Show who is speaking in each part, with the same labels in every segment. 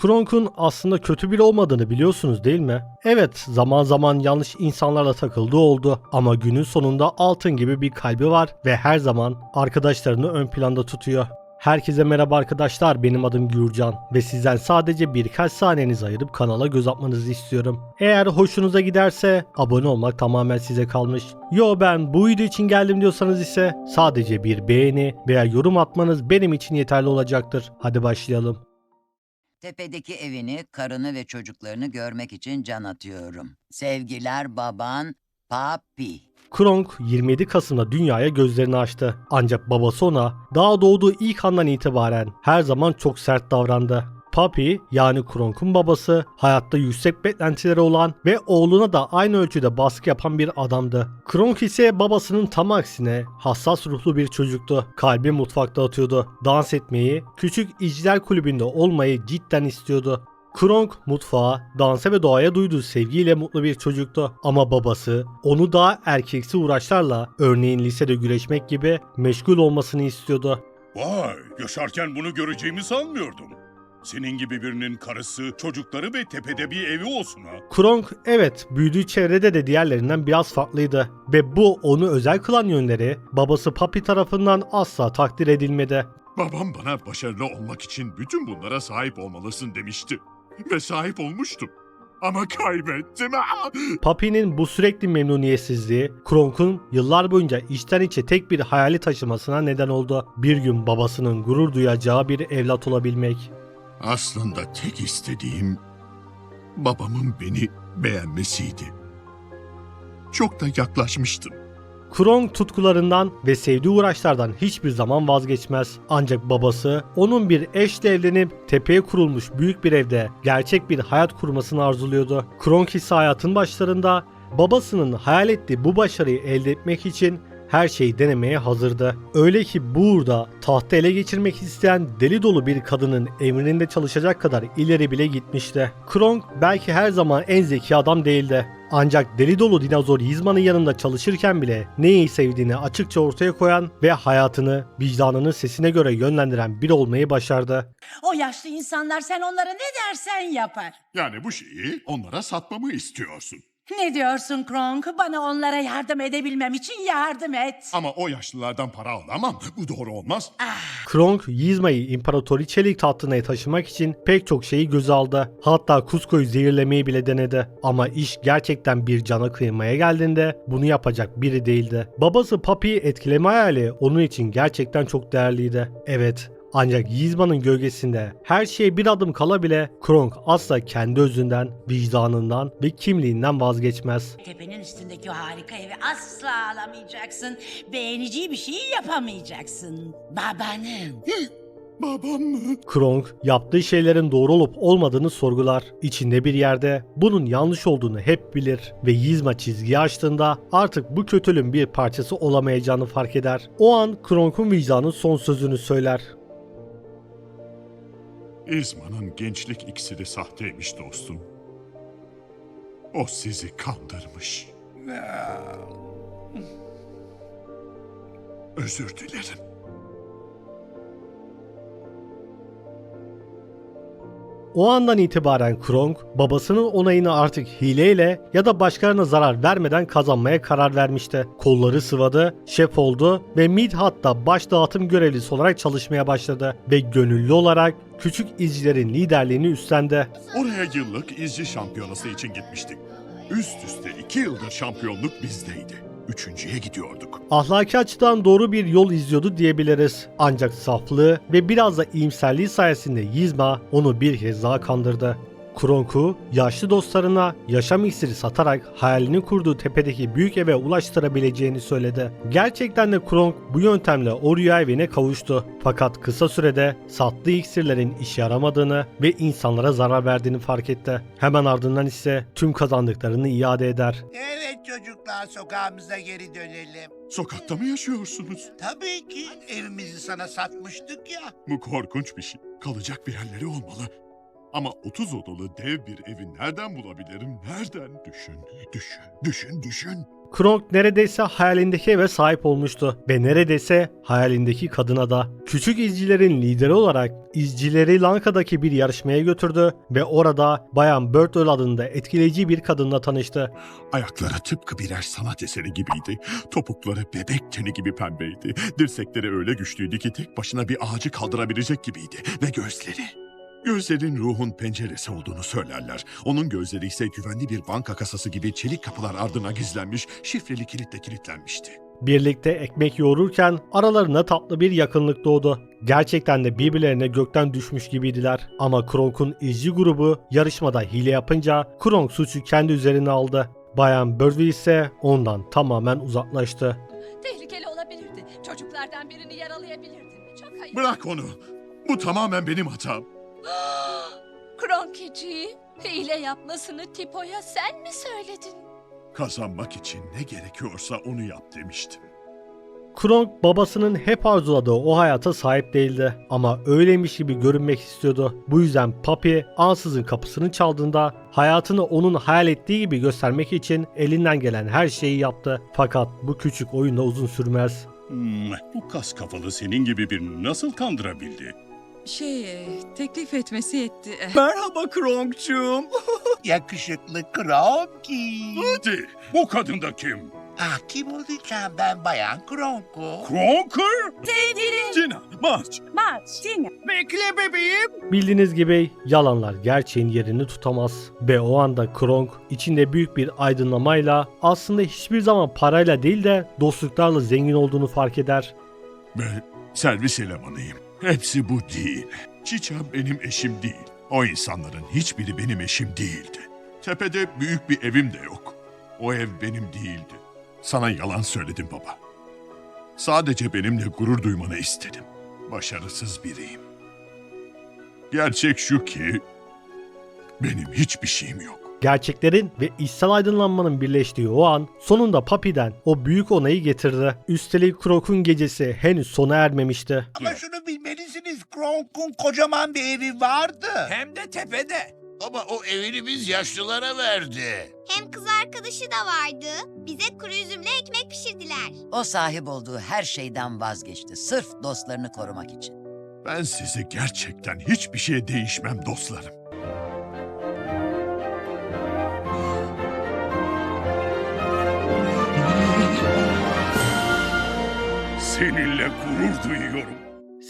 Speaker 1: Kronk'un aslında kötü biri olmadığını biliyorsunuz değil mi? Evet, zaman zaman yanlış insanlarla takıldığı oldu ama günün sonunda altın gibi bir kalbi var ve her zaman arkadaşlarını ön planda tutuyor. Herkese merhaba arkadaşlar benim adım Gürcan ve sizden sadece birkaç saniyenizi ayırıp kanala göz atmanızı istiyorum. Eğer hoşunuza giderse abone olmak tamamen size kalmış. Yo ben bu video için geldim diyorsanız ise sadece bir beğeni veya yorum atmanız benim için yeterli olacaktır. Hadi başlayalım.
Speaker 2: Tepedeki evini, karını ve çocuklarını görmek için can atıyorum. Sevgiler baban Papi.
Speaker 1: Kronk 27 Kasım'da dünyaya gözlerini açtı. Ancak babası ona daha doğduğu ilk andan itibaren her zaman çok sert davrandı. Papi yani Kronk'un babası hayatta yüksek beklentileri olan ve oğluna da aynı ölçüde baskı yapan bir adamdı. Kronk ise babasının tam aksine hassas ruhlu bir çocuktu. Kalbi mutfakta atıyordu. Dans etmeyi, küçük izciler kulübünde olmayı cidden istiyordu. Kronk mutfağa, dansa ve doğaya duyduğu sevgiyle mutlu bir çocuktu. Ama babası onu daha erkeksi uğraşlarla örneğin lisede güreşmek gibi meşgul olmasını istiyordu.
Speaker 3: Vay, yaşarken bunu göreceğimi sanmıyordum. Senin gibi birinin karısı, çocukları ve tepede bir evi olsun ha.
Speaker 1: Kronk evet büyüdüğü çevrede de diğerlerinden biraz farklıydı ve bu onu özel kılan yönleri babası Papi tarafından asla takdir edilmedi.
Speaker 4: Babam bana başarılı olmak için bütün bunlara sahip olmalısın demişti. Ve sahip olmuştum. Ama kaybettim. Ah!
Speaker 1: Papi'nin bu sürekli memnuniyetsizliği Kronk'un yıllar boyunca içten içe tek bir hayali taşımasına neden oldu. Bir gün babasının gurur duyacağı bir evlat olabilmek.
Speaker 4: Aslında tek istediğim babamın beni beğenmesiydi. Çok da yaklaşmıştım.
Speaker 1: Kronk tutkularından ve sevdiği uğraşlardan hiçbir zaman vazgeçmez. Ancak babası onun bir eşle evlenip tepeye kurulmuş büyük bir evde gerçek bir hayat kurmasını arzuluyordu. Kronk ise hayatın başlarında babasının hayal ettiği bu başarıyı elde etmek için her şeyi denemeye hazırdı. Öyle ki bu uğurda tahtı ele geçirmek isteyen deli dolu bir kadının emrinde çalışacak kadar ileri bile gitmişti. Kronk belki her zaman en zeki adam değildi. Ancak deli dolu dinozor Yizma'nın yanında çalışırken bile neyi sevdiğini açıkça ortaya koyan ve hayatını vicdanının sesine göre yönlendiren biri olmayı başardı.
Speaker 5: O yaşlı insanlar sen onlara ne dersen yapar.
Speaker 4: Yani bu şeyi onlara satmamı istiyorsun.
Speaker 5: Ne diyorsun Kronk? Bana onlara yardım edebilmem için yardım et.
Speaker 4: Ama o yaşlılardan para alamam. Bu doğru olmaz.
Speaker 1: Kronk, Yizma'yı İmparatoriçelik tahtına taşımak için pek çok şeyi göze aldı. Hatta Kuzco'yu zehirlemeyi bile denedi. Ama iş gerçekten bir cana kıymaya geldiğinde bunu yapacak biri değildi. Babası Papi'yi etkileme hayali onun için gerçekten çok değerliydi. Evet, ancak Yizma'nın gölgesinde her şeye bir adım kala bile Kronk asla kendi özünden, vicdanından ve kimliğinden vazgeçmez.
Speaker 5: Tepenin üstündeki o harika evi asla alamayacaksın. Beğeneceği bir şeyi yapamayacaksın. Babanın.
Speaker 4: Babam mı?
Speaker 1: Kronk yaptığı şeylerin doğru olup olmadığını sorgular. İçinde bir yerde bunun yanlış olduğunu hep bilir ve Yizma çizgiyi açtığında artık bu kötülüğün bir parçası olamayacağını fark eder. O an Kronk'un vicdanı son sözünü söyler.
Speaker 4: İzma'nın gençlik iksiri sahteymiş dostum. O sizi kandırmış. Özür dilerim.
Speaker 1: O andan itibaren Kronk babasının onayını artık hileyle ya da başkalarına zarar vermeden kazanmaya karar vermişti. Kolları sıvadı, şef oldu ve Midhat'ta baş dağıtım görevlisi olarak çalışmaya başladı ve gönüllü olarak küçük izcilerin liderliğini üstlendi.
Speaker 4: Oraya yıllık izci şampiyonası için gitmiştik. Üst üste iki yıldır şampiyonluk bizdeydi. Üçüncüye gidiyorduk.
Speaker 1: Ahlaki açıdan doğru bir yol izliyordu diyebiliriz. Ancak saflığı ve biraz da iyimserliği sayesinde Yizma onu bir kez daha kandırdı. Kronk'u yaşlı dostlarına yaşam iksiri satarak hayalini kurduğu tepedeki büyük eve ulaştırabileceğini söyledi. Gerçekten de Kronk bu yöntemle o rüya evine kavuştu. Fakat kısa sürede sattığı iksirlerin işe yaramadığını ve insanlara zarar verdiğini fark etti. Hemen ardından ise tüm kazandıklarını iade eder.
Speaker 6: Evet çocuklar sokağımıza geri dönelim.
Speaker 4: Sokakta mı yaşıyorsunuz?
Speaker 6: Tabii ki evimizi sana satmıştık ya.
Speaker 4: Bu korkunç bir şey. Kalacak bir yerleri olmalı. Ama 30 odalı dev bir evi nereden bulabilirim? Nereden? Düşün, düşün, düşün, düşün.
Speaker 1: Kronk neredeyse hayalindeki eve sahip olmuştu ve neredeyse hayalindeki kadına da. Küçük izcilerin lideri olarak izcileri Lanka'daki bir yarışmaya götürdü ve orada Bayan Birdwell adında etkileyici bir kadınla tanıştı.
Speaker 4: Ayakları tıpkı birer sanat eseri gibiydi. Topukları bebek teni gibi pembeydi. Dirsekleri öyle güçlüydü ki tek başına bir ağacı kaldırabilecek gibiydi. Ve gözleri. Gözlerin ruhun penceresi olduğunu söylerler. Onun gözleri ise güvenli bir banka kasası gibi çelik kapılar ardına gizlenmiş, şifreli kilitle kilitlenmişti.
Speaker 1: Birlikte ekmek yoğururken aralarına tatlı bir yakınlık doğdu. Gerçekten de birbirlerine gökten düşmüş gibiydiler. Ama Kronk'un izci grubu yarışmada hile yapınca Kronk suçu kendi üzerine aldı. Bayan Birdwell ise ondan tamamen uzaklaştı.
Speaker 7: Tehlikeli olabilirdi. Çocuklardan birini yaralayabilirdi. Çok ayıp.
Speaker 4: Bırak onu. Bu tamamen benim hatam.
Speaker 7: Kronkiciğim, hile yapmasını Tipo'ya sen mi söyledin?
Speaker 4: Kazanmak için ne gerekiyorsa onu yap demiştim.
Speaker 1: Kronk babasının hep arzuladığı o hayata sahip değildi ama öyleymiş gibi görünmek istiyordu. Bu yüzden Papi ansızın kapısını çaldığında hayatını onun hayal ettiği gibi göstermek için elinden gelen her şeyi yaptı. Fakat bu küçük oyunda uzun sürmez.
Speaker 3: Hmm, bu kas kafalı senin gibi birini nasıl kandırabildi?
Speaker 8: Şey, e, teklif etmesi yetti.
Speaker 9: Merhaba Kronk'cum.
Speaker 6: Yakışıklı Kronki.
Speaker 3: Hadi, bu kadın da kim?
Speaker 6: Ah kim olacağım ben Bayan Kronko.
Speaker 3: Kronker?
Speaker 9: Tina, March. Bekle bebeğim.
Speaker 1: Bildiğiniz gibi yalanlar gerçeğin yerini tutamaz. Ve o anda Kronk içinde büyük bir aydınlamayla aslında hiçbir zaman parayla değil de dostluklarla zengin olduğunu fark eder.
Speaker 4: Ben servis elemanıyım. Hepsi bu değil. Çiçem benim eşim değil. O insanların hiçbiri benim eşim değildi. Tepede büyük bir evim de yok. O ev benim değildi. Sana yalan söyledim baba. Sadece benimle gurur duymanı istedim. Başarısız biriyim. Gerçek şu ki benim hiçbir şeyim yok.
Speaker 1: Gerçeklerin ve içsel aydınlanmanın birleştiği o an sonunda Papi'den o büyük onayı getirdi. Üstelik Krok'un gecesi henüz sona ermemişti.
Speaker 6: Ama şunu bilmelisiniz Kronk'un kocaman bir evi vardı.
Speaker 9: Hem de tepede.
Speaker 6: Ama o evini biz yaşlılara verdi.
Speaker 10: Hem kız arkadaşı da vardı. Bize kuru üzümle ekmek pişirdiler.
Speaker 2: O sahip olduğu her şeyden vazgeçti. Sırf dostlarını korumak için.
Speaker 4: Ben size gerçekten hiçbir şeye değişmem dostlarım.
Speaker 3: Seninle gurur duyuyorum.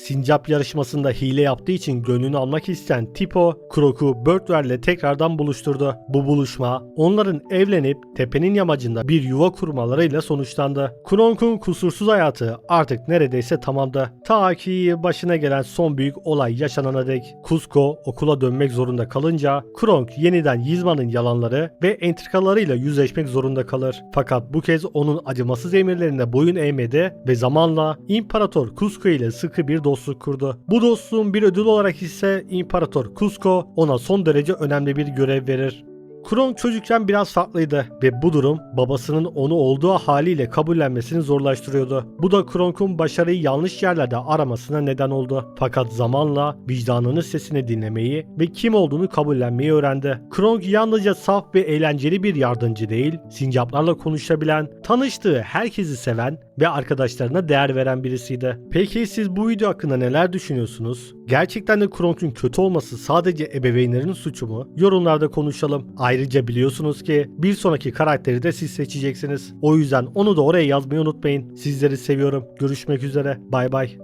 Speaker 1: Sincap yarışmasında hile yaptığı için gönlünü almak isteyen Tipo, Krok'u Birdwell'le tekrardan buluşturdu. Bu buluşma onların evlenip tepenin yamacında bir yuva kurmalarıyla sonuçlandı. Kronk'un kusursuz hayatı artık neredeyse tamamdı. Ta ki başına gelen son büyük olay yaşanana dek. Cusco okula dönmek zorunda kalınca Kronk yeniden Yizma'nın yalanları ve entrikalarıyla yüzleşmek zorunda kalır. Fakat bu kez onun acımasız emirlerine boyun eğmedi ve zamanla İmparator Cusco ile sıkı bir dostluk kurdu. Bu dostluğun bir ödül olarak ise İmparator Cusco ona son derece önemli bir görev verir. Kronk çocukken biraz farklıydı ve bu durum babasının onu olduğu haliyle kabullenmesini zorlaştırıyordu. Bu da Kronk'un başarıyı yanlış yerlerde aramasına neden oldu. Fakat zamanla vicdanının sesini dinlemeyi ve kim olduğunu kabullenmeyi öğrendi. Kronk yalnızca saf ve eğlenceli bir yardımcı değil, sincaplarla konuşabilen, tanıştığı herkesi seven ve arkadaşlarına değer veren birisiydi. Peki siz bu video hakkında neler düşünüyorsunuz? Gerçekten de Kronk'un kötü olması sadece ebeveynlerin suçu mu? Yorumlarda konuşalım. Ayrıca biliyorsunuz ki bir sonraki karakteri de siz seçeceksiniz. O yüzden onu da oraya yazmayı unutmayın. Sizleri seviyorum. Görüşmek üzere. Bay bay.